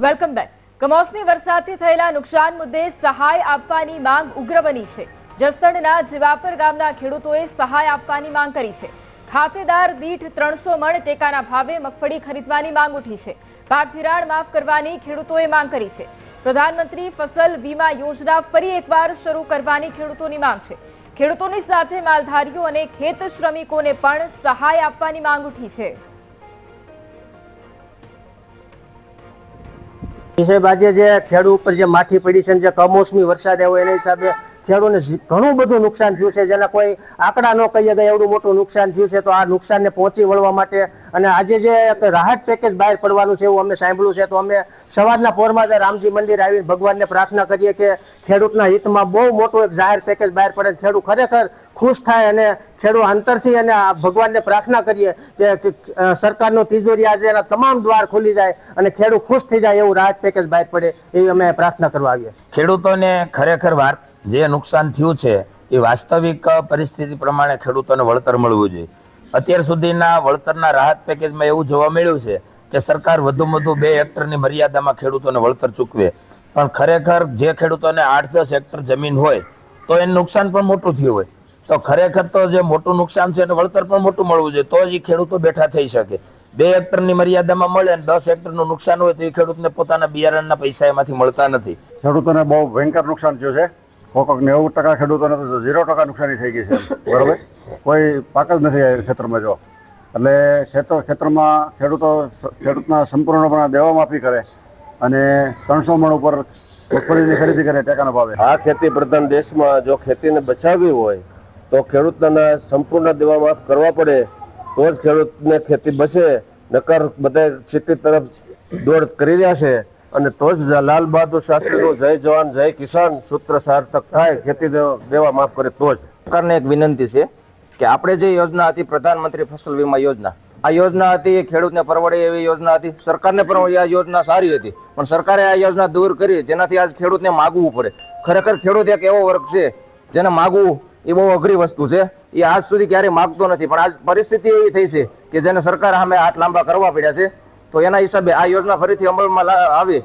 Welcome back કમોસમી વરસાદથી થયેલા નુકસાન મુદ્દે સહાય આપવાની માંગ ઉગ્ર બની છે. જસદણના જીવાપર ગામના ખેડૂતોએ સહાય આપવાની માંગ કરી છે. ખાતેદાર દીઠ ત્રણસો મણ ટેકાના ભાવે મગફળી ખરીદવાની માંગ ઉઠી છે. પાક ધિરાણ માફ કરવાની ખેડૂતોએ માંગ કરી છે. પ્રધાનમંત્રી ફસલ વીમા યોજના ફરી એકવાર શરૂ કરવાની ખેડૂતોની માંગ છે. ખેડૂતોની સાથે માલધારીઓ અને ખેત શ્રમિકોને પણ સહાય આપવાની માંગ ઉઠી છે. સાહેબ આજે જે ખેડૂ ઉપર જે માઠી પડી છે જે કમોસમી વરસાદ આવ્યો એના હિસાબે ખેડૂને ઘણું બધું નુકસાન થયું છે. જેના કોઈ આંકડા ન કહીએ કે એવડું મોટું નુકસાન થયું છે. તો આ નુકસાનને પહોંચી વળવા માટે અને આજે જે રાહત પેકેજ બહાર પડવાનું છે એવું અમે સાંભળ્યું છે, તો અમે સવારના પોરમાં રામજી મંદિર આવીને ભગવાનને પ્રાર્થના કરીએ કે ખેડૂતના હિતમાં બહુ મોટું એક જાહેર પેકેજ બહાર પડે ખેડૂત ખરેખર ખુશ થાય અને ખેડૂત અંતરથી અને ભગવાનને પ્રાર્થના કરીએ કે સરકારનો તિજોરી આજે એના તમામ દ્વાર ખુલી જાય અને ખેડૂત ખુશ થઈ જાય એવું રાહત પેકેજ બહાર પડે એવી અમે પ્રાર્થના કરવા આવીએ ખેડૂતોને ખરેખર વાર જે નુકસાન થયું છે એ વાસ્તવિક પરિસ્થિતિ પ્રમાણે ખેડૂતોને વળતર મળવું જોઈએ. અત્યાર સુધીના વળતરના રાહત પેકેજમાં એવું જોવા મળ્યું છે કે સરકાર વધુમાં વધુ બે હેક્ટરની મર્યાદામાં ખેડૂતોને વળતર ચૂકવે. પણ ખરેખર જે ખેડૂતોને આઠ દસ હેક્ટર જમીન હોય તો એનું નુકસાન પણ મોટું થયું હોય. તો ખરેખર તો જે મોટું નુકસાન છે એનું વળતર પણ મોટું મળવું જોઈએ. તો જ એ ખેડૂતો બેઠા થઈ શકે. બે હેક્ટરની મર્યાદામાં મળે અને દસ હેક્ટરનું નુકસાન હોય તો એ ખેડૂતને પોતાના બિયારણના પૈસા એમાંથી મળતા નથી. ખેડૂતોને બહુ ભયંકર નુકસાન થયું છે. કોઈક નેવું ટકા ખેડૂતોને તો ઝીરો ટકા નુકસાની થઈ ગઈ છે. બરોબર? કોઈ પાક જ નથી ક્ષેત્રમાં ખેતરમાં જો. એટલે ક્ષેત્ર ખેતરમાં ખેડૂતો ખેડૂતના સંપૂર્ણપણે દેવા માફી કરે અને ત્રણસો મણ ઉપર મગફળીની ખરીદી કરે ટેકાના ભાવે. આ ખેતી પ્રધાન દેશમાં જો ખેતીને બચાવવી હોય તો ખેડૂતના સંપૂર્ણ દેવા માફ કરવા પડે, તો જ ખેડૂતને ખેતી બચે, નકર બધા ખેતી તરફ દોડ કરી રહ્યા છે. અને તો જ લાલ બહાદુર શાસ્ત્રીનું જય જવાન, જય કિસાન સૂત્ર સાર્થક થાય, ખેતી દેવા- માફ કરે તો જ. સરકારને એક વિનંતી છે કે આપણે જે યોજના હતી, પ્રધાનમંત્રી ફસલ વીમા યોજના, આ યોજના હતી, એ ખેડૂતને પરવડે એવી યોજના હતી. સરકારને પરવડે, આ યોજના સારી હતી. પણ સરકારે આ યોજના દૂર કરી, જેનાથી આજ ખેડૂતને માગવું પડે. ખરેખર ખેડૂત એક એવો વર્ગ છે, જેને માગવું એ બહુ અઘરી વસ્તુ છે. એ આજ સુધી ક્યારેય માગતો નથી. પણ આજ પરિસ્થિતિ એવી થઈ છે કે જેને સરકાર સામે હાથ લાંબા કરવા પડ્યા છે, તો એના હિસાબે આ યોજના ફરીથી અમલમાં આવે.